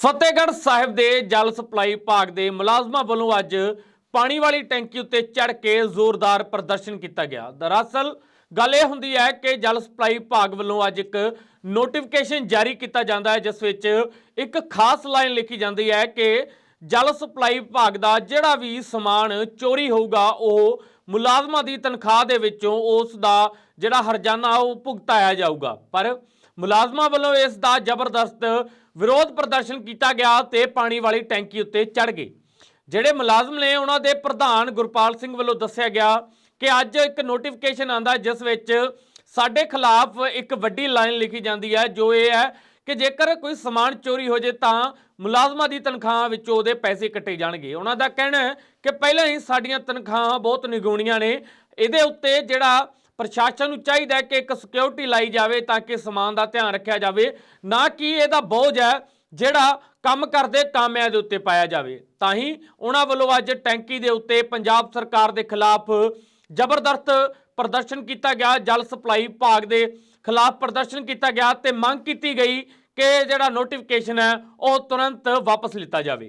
ਫਤਿਹਗੜ੍ਹ ਸਾਹਿਬ ਦੇ ਜਲ ਸਪਲਾਈ ਵਿਭਾਗ ਦੇ ਮੁਲਾਜ਼ਮਾਂ ਵੱਲੋਂ ਅੱਜ ਪਾਣੀ ਵਾਲੀ ਟੈਂਕੀ ਉੱਤੇ ਚੜ੍ਹ ਕੇ ਜ਼ੋਰਦਾਰ ਪ੍ਰਦਰਸ਼ਨ ਕੀਤਾ ਗਿਆ। ਦਰਅਸਲ, ਗੱਲ ਇਹ ਹੁੰਦੀ ਹੈ ਕਿ ਜਲ ਸਪਲਾਈ ਵਿਭਾਗ ਵੱਲੋਂ ਅੱਜ ਇੱਕ ਨੋਟੀਫਿਕੇਸ਼ਨ ਜਾਰੀ ਕੀਤਾ ਜਾਂਦਾ ਹੈ, ਜਿਸ ਵਿੱਚ ਇੱਕ ਖਾਸ ਲਾਈਨ ਲਿਖੀ ਜਾਂਦੀ ਹੈ ਕਿ ਜਲ ਸਪਲਾਈ ਵਿਭਾਗ ਦਾ ਜਿਹੜਾ ਵੀ ਸਮਾਨ ਚੋਰੀ ਹੋਊਗਾ, ਉਹ ਮੁਲਾਜ਼ਮਾਂ ਦੀ ਤਨਖਾਹ ਦੇ ਵਿੱਚੋਂ ਉਸ ਦਾ ਜਿਹੜਾ ਹਰਜਾਨਾ ਉਹ ਭੁਗਤਾਇਆ ਜਾਊਗਾ। ਪਰ ਮੁਲਾਜ਼ਮਾਂ ਵੱਲੋਂ ਇਸ ਦਾ ਜ਼ਬਰਦਸਤ ਵਿਰੋਧ ਪ੍ਰਦਰਸ਼ਨ ਕੀਤਾ ਗਿਆ ਤੇ ਪਾਣੀ ਵਾਲੀ ਟੈਂਕੀ ਉੱਤੇ ਚੜ ਗਏ। ਜਿਹੜੇ ਮੁਲਾਜ਼ਮ ਨੇ ਉਹਨਾਂ ਦੇ ਪ੍ਰਧਾਨ ਗੁਰਪਾਲ ਸਿੰਘ ਵੱਲੋਂ ਦੱਸਿਆ ਗਿਆ ਕਿ ਅੱਜ ਇੱਕ ਨੋਟੀਫਿਕੇਸ਼ਨ ਆਂਦਾ ਜਿਸ ਵਿੱਚ ਸਾਡੇ ਖਿਲਾਫ ਇੱਕ ਵੱਡੀ ਲਾਈਨ ਲਿਖੀ ਜਾਂਦੀ ਹੈ, ਜੋ ਇਹ ਹੈ ਕਿ ਜੇਕਰ ਕੋਈ ਸਮਾਨ ਚੋਰੀ ਹੋ ਜੇ ਤਾਂ ਮੁਲਾਜ਼ਮਾਂ ਦੀ ਤਨਖਾਹ ਵਿੱਚੋਂ ਉਹਦੇ ਪੈਸੇ ਕੱਟੇ ਜਾਣਗੇ। ਉਹਨਾਂ ਦਾ ਕਹਿਣਾ ਹੈ ਕਿ ਪਹਿਲਾਂ ਹੀ ਸਾਡੀਆਂ ਤਨਖਾਹਾਂ ਬਹੁਤ ਨਿਗੂਣੀਆਂ ਨੇ। ਇਹਦੇ ਉੱਤੇ ਜਿਹੜਾ ਪ੍ਰਸ਼ਾਸਨ ਨੂੰ ਚਾਹੀਦਾ ਕਿ ਇੱਕ ਸਿਕਿਉਰਿਟੀ ਲਾਈ ਜਾਵੇ ਤਾਂ ਕਿ ਸਮਾਨ ਦਾ ਧਿਆਨ ਰੱਖਿਆ ਜਾਵੇ। ਨਾ ਕਿ ਇਹਦਾ ਬੋਝ ਹੈ ਜਿਹੜਾ ਕੰਮ ਕਰਦੇ ਕਾਮਿਆਂ ਦੇ ਉੱਤੇ ਪਾਇਆ ਜਾਵੇ। ਤਾਂ ਹੀ ਉਹਨਾਂ ਵੱਲੋਂ ਅੱਜ ਟੈਂਕੀ ਦੇ ਉੱਤੇ ਪੰਜਾਬ ਸਰਕਾਰ ਦੇ ਖਿਲਾਫ ਜ਼ਬਰਦਸਤ ਪ੍ਰਦਰਸ਼ਨ ਕੀਤਾ ਗਿਆ, ਜਲ ਸਪਲਾਈ ਵਿਭਾਗ ਦੇ ਖਿਲਾਫ ਪ੍ਰਦਰਸ਼ਨ ਕੀਤਾ ਗਿਆ ਤੇ ਮੰਗ ਕੀਤੀ ਗਈ ਕਿ ਜਿਹੜਾ ਨੋਟੀਫਿਕੇਸ਼ਨ ਹੈ ਉਹ ਤੁਰੰਤ ਵਾਪਸ ਲਿੱਤਾ ਜਾਵੇ।